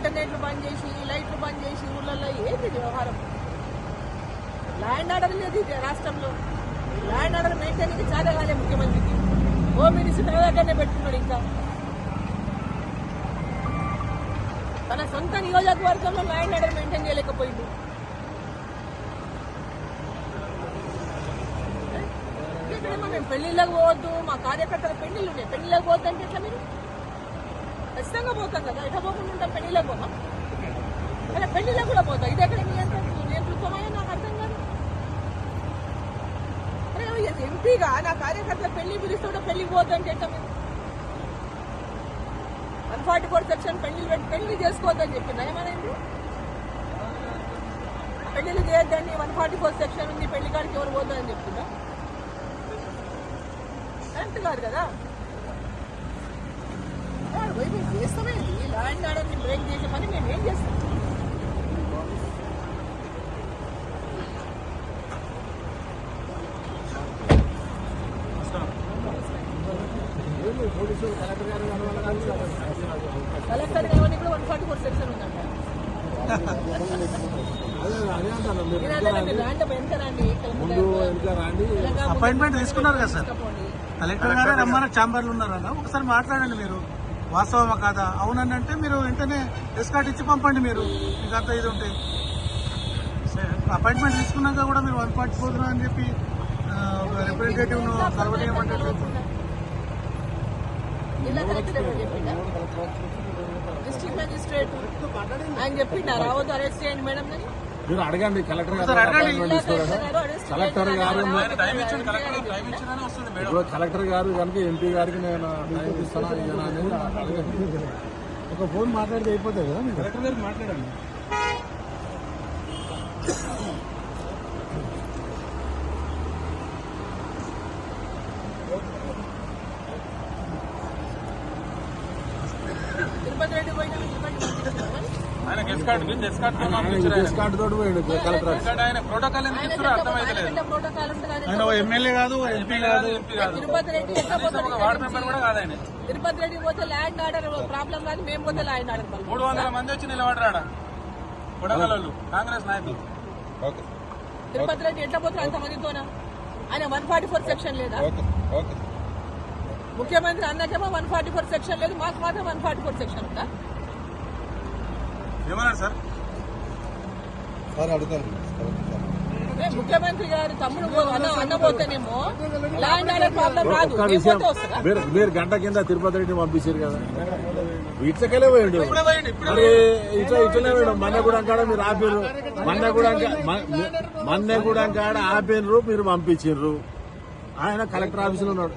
ఇంటర్నెట్లు బంద్ చేసి లైట్లు బంద్ చేసి ఊళ్ళల్లో ఏంటి వ్యవహారం? ల్యాండ్ ఆర్డర్ లేదు ఇది రాష్ట్రంలో. ల్యాండ్ ఆర్డర్ అయితే చాలా కాలే ముఖ్యమంత్రికి. హోమ్ మినిస్టర్ తన దగ్గరనే పెట్టుకున్నాడు ఇంకా. తన సొంత నియోజకవర్గంలో ల్యాండ్ ఆర్డర్ మెయింటైన్ చేయలేకపోయింది. మేము పెళ్ళిళ్ళకి పోవద్దు మా కార్యకర్తల పెళ్ళిళ్ళు ఉన్నాయి. పెళ్ళిళ్ళకి పోవద్దు అంటే ఎట్లా మీరు? ఖచ్చితంగా పోతాం కదా. ఎట్లా పోకుండా ఉంటాం పెళ్ళిళ్ళకి పోతాం. అలా పెళ్ళిలో కూడా పోతాం. ఇది ఎక్కడ నియంత్రణ నేతృత్వమయ్యా నాకు అర్థం కాదు. అరే ఎంపీగా? నా కార్యకర్తల పెళ్ళి పిలిస్తే కూడా పెళ్ళికి పోతాం ఎట్లా మీరు వన్ ఫార్టీ ఫోర్ సెక్షన్ పెళ్ళి పెట్టి పెళ్ళి చేసుకోవద్దని చెప్పింది ఏమనేది పెళ్ళిళ్ళు చేయొద్దని వన్ ఫార్టీ ఫోర్ సెక్షన్ ఉంది పెళ్ళి కాడికి ఎవరు పోతుందని చెప్తుందా కరెక్ట్ కాదు కదా? ఆర్డర్ని బ్రేక్ చేసే పని మేము ఏం చేస్తాం? కలెక్టర్ కూడా వన్ ఫార్టీ ఫోర్ సెక్షన్ ఉందంట. అపాయింట్మెంట్ తీసుకున్నారు కదా సార్. కలెక్టర్ గారే రమ్మన్న ఛాంబర్లు ఉన్నారన్న ఒకసారి మాట్లాడండి మీరు. వాస్తవమా కాదా? అవునండి అంటే మీరు వెంటనే ఎస్కాట్ ఇచ్చి పంపండి మీరు. మీకు అంత ఇది ఉంటే. అపాయింట్మెంట్ తీసుకున్నాక కూడా మీరు వన్ పార్టీ పోతున్నా అని చెప్పి రిప్రజెంటేటివ్ను ను కలవలేమంటే జిల్లా డిస్ట్రిక్ట్ ఆయన చెప్పిండా రావద్దు అరెస్ట్ చేయండి మేడం మీరు అడగండి కలెక్టర్ గారు. కలెక్టర్ గారు ఇప్పుడు కలెక్టర్ గారు కనుక ఎంపీ గారికి నేను టైం ఇస్తానా అడగండి. ఒక ఫోన్ మాట్లాడితే అయిపోతుంది కదా కలెక్టర్ గారు మాట్లాడండి. తిరుపతి రెడ్డి పోయినా ఆయన కార్డు తోటి పోయిండు కలెక్టర్ ప్రోటోకాల్ ఎందుకు ఇస్తున్నారో అర్థమైతలేదు. ఎమ్మెల్యే కాదు ఎంపీ కాదు ఎంపీ కాదు. తిరుపతి రెడ్డి వార్డు మెంబర్ కూడా కాదు ఆయన. తిరుపతి రెడ్డి పోతే ల్యాండ్ ఆర్డర్ ప్రాబ్లం కాదు మేము పోతే ల్యాండ్ ఆర్డర్ మూడు వందల మంది వచ్చి నిలబడరాడ. కాంగ్రెస్ నాయకులు. ఓకే. తిరుపతి రెడ్డి ఎట్లా పోతాడు అంతమందితోనా ఆయన వన్ ఫార్టీ ఫోర్ సెక్షన్ లేదా? ఓకే. ఓకే. ముఖ్యమంత్రి అన్నకేమో వన్ ఫార్టీ ఫోర్ సెక్షన్ లేదు మాకు మాత్రం వన్ ఫార్టీ ఫోర్ సెక్షన్ ఉందా? ఏమన్నారు సార్? సార్ అడుగుతాను ఏ, ముఖ్యమంత్రి గారు తమ్ముడు ల్యాండ్ ఆర్డర్ ప్రాబ్లం రాదు. మీరు మీరు గంట కింద తిరుపతి రెడ్డిని పంపించారు కదా. ఇట్లకెళ్ళే పోయిండు. మరి ఇట్లా ఇట్లనే పోయిండు. మన్నెగూడెం కాడ మీరు ఆపిర్రు. మన్నెగూడెం మన్నెగూడెం కాడ ఆపిర్రు మీరు పంపించిండ్రు ఆయన కలెక్టర్ ఆఫీసులో ఉన్నాడు.